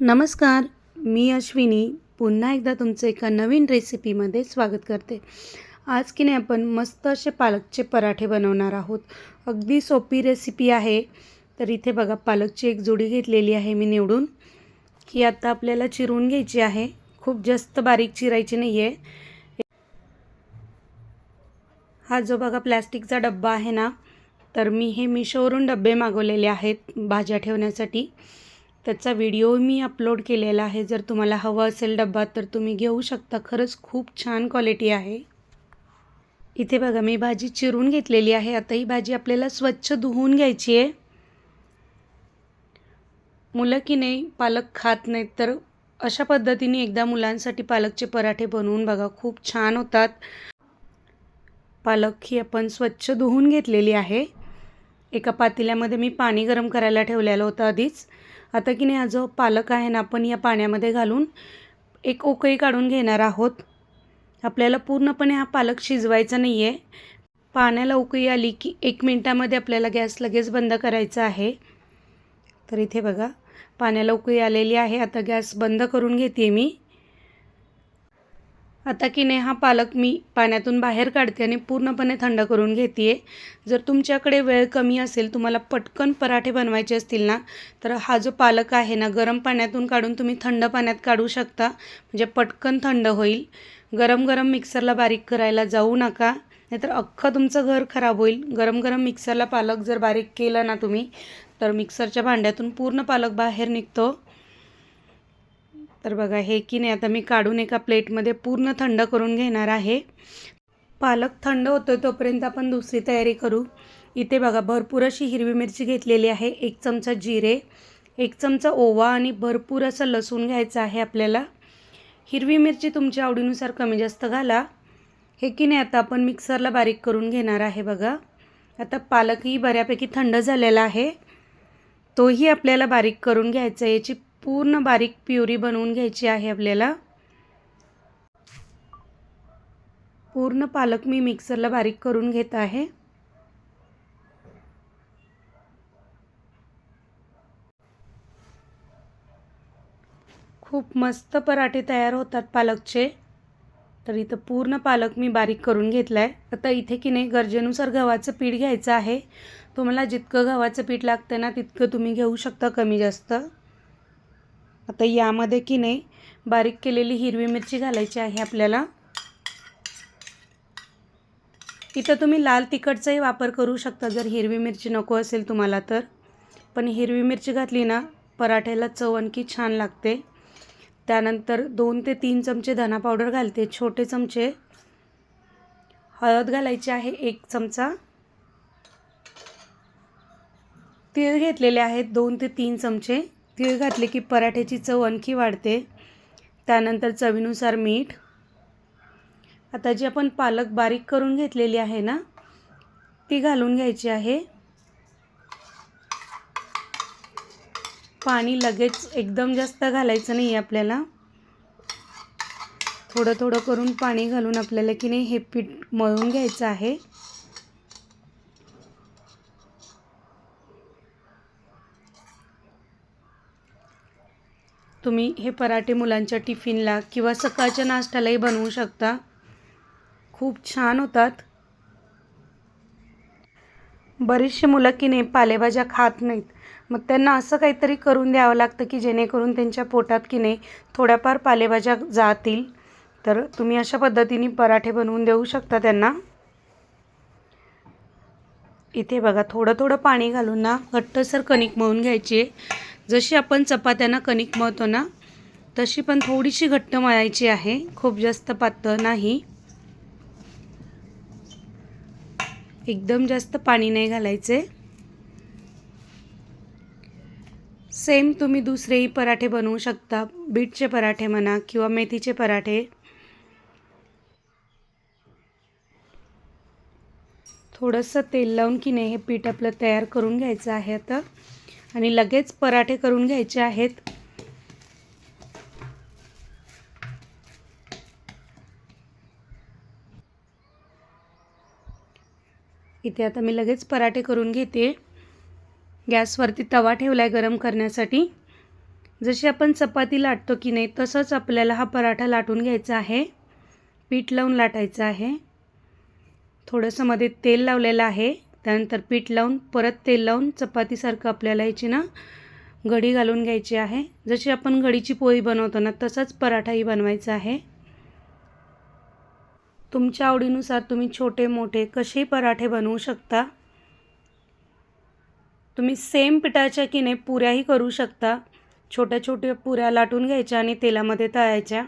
नमस्कार मी अश्विनी. पुन्हा एकदा तुमचं एका नवीन रेसिपीमध्ये स्वागत करते. आज की नाही आपण मस्त असे पालकचे पराठे बनवणार आहोत. अगदी सोपी रेसिपी आहे. तर इथे बघा पालकची एक जोडी घेतलेली आहे मी निवडून. ही आता आपल्याला चिरून घ्यायची आहे. खूप जास्त बारीक चिरायची नाही आहे हा जो बघा प्लॅस्टिकचा डब्बा आहे ना तर मी हे मिशोवरून डबे मागवलेले आहेत भाज्या ठेवण्यासाठी. त्याचा व्हिडिओ मी अपलोड केलेला आहे. जर तुम्हाला हवा असेल डब्बा तर तुम्ही घेऊ शकता. खरंच खूप छान क्वालिटी आहे. इथे बघा मी भाजी चिरून घेतलेली आहे. आता ही भाजी आपल्याला स्वच्छ धुवून घ्यायची आहे. मुलं की नाही पालक खात नाहीत तर अशा पद्धतीने एकदा मुलांसाठी पालकचे पराठे बनवून बघा. खूप छान होतात. पालक ही आपण स्वच्छ धुवून घेतलेली आहे. एका पातेल्यामध्ये मी पाणी गरम करायला ठेवलेलं होतं आधीच. आता की नाही हा जो पालक आहे ना आपण या पाण्यामध्ये घालून एक उकळी काढून घेणार आहोत. आपल्याला पूर्णपणे हा पालक शिजवायचा नाही आहे पाण्याला उकळी आली की एक मिनटामध्ये आपल्याला गॅस लगेच बंद करायचा आहे. तर इथे बघा पाण्याला उकळी आलेली आहे. आता गॅस बंद करून घेते मी. आता की नाही हा पालक मी पाण्यातून बाहेर काढते आणि पूर्णपणे थंड करून घेते आहे जर तुमच्याकडे वेळ कमी असेल तुम्हाला पटकन पराठे बनवायचे असतील ना तर हा जो पालक आहे ना गरम पाण्यातून काढून तुम्ही थंड पाण्यात काढू शकता. म्हणजे पटकन थंड होईल. गरम गरम मिक्सरला बारीक करायला जाऊ नका. नाहीतर अख्खं तुमचं घर खराब होईल. गरम गरम मिक्सरला पालक जर बारीक केलं ना तुम्ही तर मिक्सरच्या भांड्यातून पूर्ण पालक बाहेर निघतो. तर बघा हे की नाही आता मी काढून एका प्लेटमध्ये पूर्ण थंड करून घेणार आहे. पालक थंड होतो तोपर्यंत आपण दुसरी तयारी करू. इथे बघा भरपूर अशी हिरवी मिरची घेतलेली आहे. एक चमचा जिरे एक चमचा ओवा आणि भरपूर असं लसूण घ्यायचं आहे आपल्याला. हिरवी मिरची तुमच्या आवडीनुसार कमी जास्त घाला. हे की नाही आता आपण मिक्सरला बारीक करून घेणार आहे बघा. आता पालकही बऱ्यापैकी थंड झालेला आहे. तोही आपल्याला बारीक करून घ्यायचा आहे. याची पूर्ण बारीक प्युरी बनवून घ्यायची आहे आपल्याला. पूर्ण पालक मी मिक्सरला बारीक करून घेत आहे. खूप मस्त पराठे तयार होतात पालकचे. तर इथं पूर्ण पालक मी बारीक करून घेतला आहे आता इथे की नाही गरजेनुसार गव्हाचं पीठ घ्यायचं आहे. तुम्हाला जितकं गव्हाचं पीठ लागतं ना तितकं तुम्ही घेऊ शकता कमी जास्त. आता यामध्ये की नाही बारीक केलेली हिरवी मिरची घालायची आहे आपल्याला. इथं तुम्ही लाल तिखटचाही वापर करू शकता जर हिरवी मिरची नको असेल तुम्हाला तर. पण हिरवी मिरची घातली ना पराठ्याला चव आणखी छान लागते. त्यानंतर दोन ते तीन चमचे धना पावडर घालते छोटे चमचे. हळद घालायची आहे एक चमचा. तीळ घेतलेले आहेत दोन ते तीन चमचे. तीळ घातले की पराठ्याची चव आणखी वाढते. त्यानंतर चवीनुसार मीठ. आता जी आपण पालक बारीक करून घेतलेली आहे ना ती घालून घ्यायची आहे. पाणी लगेच एकदम जास्त घालायचं नाही आहे आपल्याला. थोडं थोडं करून पाणी घालून आपल्याला की नाही हे पीठ मळून घ्यायचं आहे. तुम्ही हे पराठे मुलांच्या टिफिनला किंवा सकाळच्या नाश्त्यालाही बनवू शकता. खूप छान होतात. बरीचशी मुलं की नाही पालेभाज्या खात नाहीत. मग त्यांना असं काहीतरी करून द्यावं लागतं की जेणेकरून त्यांच्या पोटात की नाही थोड्याफार पालेभाज्या जातील. तर तुम्ही अशा पद्धतीने पराठे बनवून देऊ शकता त्यांना. इथे बघा थोडं थोडं पाणी घालून ना घट्टसर कणिक मळून घ्यायची आहे. जशी आपण चपात्यांना कणिक मळतो ना तशी पण थोडीशी घट्ट मळायची आहे. खूप जास्त पातळ नाही. एकदम जास्त पाणी नाही घालायचे. सेम तुम्ही दुसरेही पराठे बनवू शकता. बीटचे पराठे म्हणा किंवा मेथीचे पराठे. थोडंसं तेल लावून की नाही हे पीठ आपलं तयार करून घ्यायचं आहे आता. आणि लगेच पराठे करून घ्यायचे आहेत. इथे आता मी लगेच पराठे करून घेते. गॅसवरती तवा ठेवला आहे गरम करण्यासाठी. जशी आपण चपाती लाटतो की नाही तसंच आपल्याला हा पराठा लाटून घ्यायचा आहे. पीठ लावून लाटायचं आहे. थोडंसं मध्ये तेल लावलेलं आहे. त्यानंतर पीठ लावून परत तेल लावून चपातीसारखं आपल्याला याची ना घडी घालून घ्यायची आहे. जशी आपण घडीची पोळी बनवतो ना तसाच पराठाही बनवायचा आहे. तुमच्या आवडीनुसार तुम्ही छोटे मोठे कसेही पराठे बनवू शकता? तुम्ही सेम पिठाच्या किने पुऱ्याही करू शकता. छोट्या छोट्या पुऱ्या लाटून घ्यायच्या आणि तेलामध्ये तळायच्या.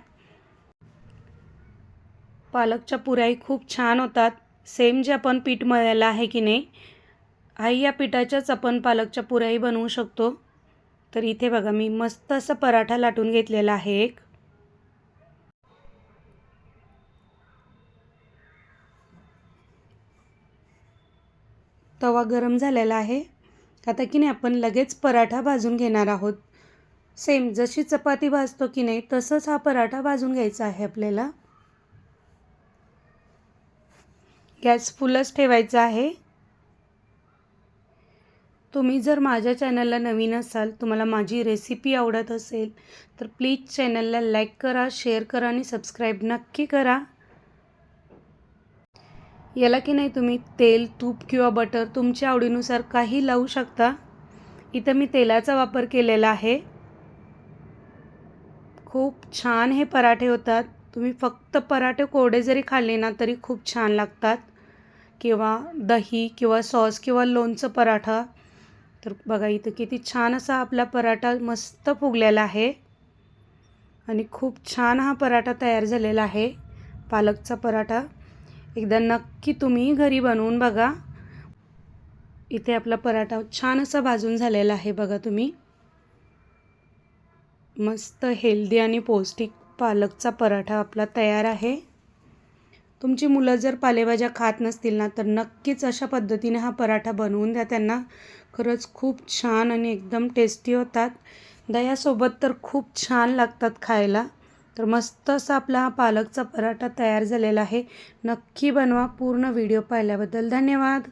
पालकच्या पुऱ्याही खूप छान होतात. सेम जे आपण पीठ मळलेलं आहे की नाही आई या पिठाच्याच आपण पालकच्या पुऱ्याही बनवू शकतो. तर इथे बघा मी मस्त असं पराठा लाटून घेतलेला आहे एक. तवा गरम झालेला आहे. आता की नाही आपण लगेच पराठा भाजून घेणार आहोत. सेम जशी चपाती भाजतो की नाही तसंच हा पराठा भाजून घ्यायचा आहे आपल्याला. गॅस फुलच ठेवायचा आहे. तुम्ही जर माझ्या चॅनलला नवीन असाल तुम्हाला माझी रेसिपी आवडत असेल तर प्लीज चॅनलला लाईक करा शेअर करा आणि सबस्क्राईब नक्की करा. याला की नाही तुम्ही तेल तूप किंवा बटर तुमच्या आवडीनुसार काही लावू शकता. इथं मी तेलाचा वापर केलेला आहे. खूप छान हे पराठे होतात. तुम्ही फक्त पराठे कोरडे जरी खाल्ले ना तरी खूप छान लागतात. किंवा दही किंवा सॉस किंवा लोणचं पराठा. तर बघा इथं किती छान असा आपला पराठा मस्त फुगलेला आहे. आणि खूप छान हा पराठा तयार झालेला आहे पालकचा पराठा. एकदा नक्की तुम्ही घरी बनवून बघा. इथे आपला पराठा छान असा भाजून झालेला आहे बघा तुम्ही. मस्त हेल्दी आणि पौष्टिक पालकचा पराठा आपला तयार आहे. तुमची मुलं जर पालेभाज्या खात नसतील ना तर नक्कीच अशा पद्धतीने हा पराठा बनवून द्या त्यांना. खरंच खूप छान आणि एकदम टेस्टी होतात. दह्यासोबत तर खूप छान लागतात खायला. तर मस्त असा आपला हा पालकचा पराठा तयार झालेला आहे. नक्की बनवा. पूर्ण व्हिडिओ पाहिल्याबद्दल धन्यवाद.